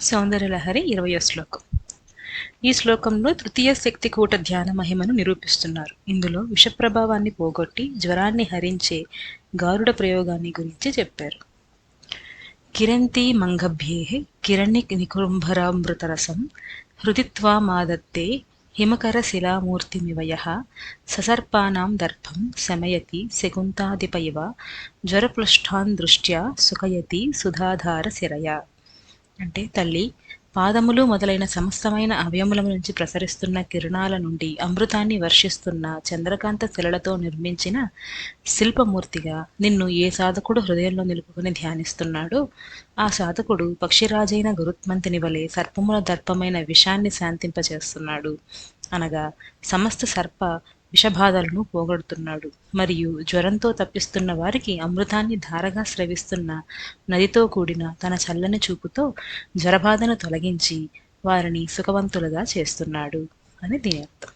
సౌందర్యలహరి ఇరవయో శ్లోకం. ఈ శ్లోకంలో తృతీయ శక్తి కూట ధ్యాన మహిమను నిరూపిస్తున్నారు. ఇందులో విషప్రభావాన్ని పోగొట్టి జ్వరాన్ని హరించే గారుడ ప్రయోగాన్ని గురించి చెప్పారు. కిరంతి మంగభ్యే కిరణి నికుంభరామృతరసం హృదిత్వా మాదత్తే హిమకర శిలామూర్తిమివయ ససర్పానాం దర్భం శమయతి శకుంతాదిప జ్వరప్లుష్టాన్ దృష్ట్యా సుఖయతి సుధాధార శిరయ అంటే తల్లి పాదములు మొదలైన సమస్తమైన అవయముల నుంచి ప్రసరిస్తున్న కిరణాల నుండి అమృతాన్ని వర్షిస్తున్న చంద్రకాంత శిలలతో నిర్మించిన శిల్పమూర్తిగా నిన్ను ఏ సాధకుడు హృదయంలో నిలుపుకుని ధ్యానిస్తున్నాడో ఆ సాధకుడు పక్షిరాజైన గురుత్మంతిని వలె సర్పముల దర్పమైన విషాన్ని శాంతింపచేస్తున్నాడు అనగా సమస్త సర్ప విషబాధలను పోగొడుతున్నాడు. మరియు జ్వరంతో తప్పిస్తున్న వారికి అమృతాన్ని ధారగా స్రవిస్తున్న నదితో కూడిన తన చల్లని చూపుతో జ్వరబాధను తొలగించి వారిని సుఖవంతులుగా చేస్తున్నాడు అని దీని అర్థం.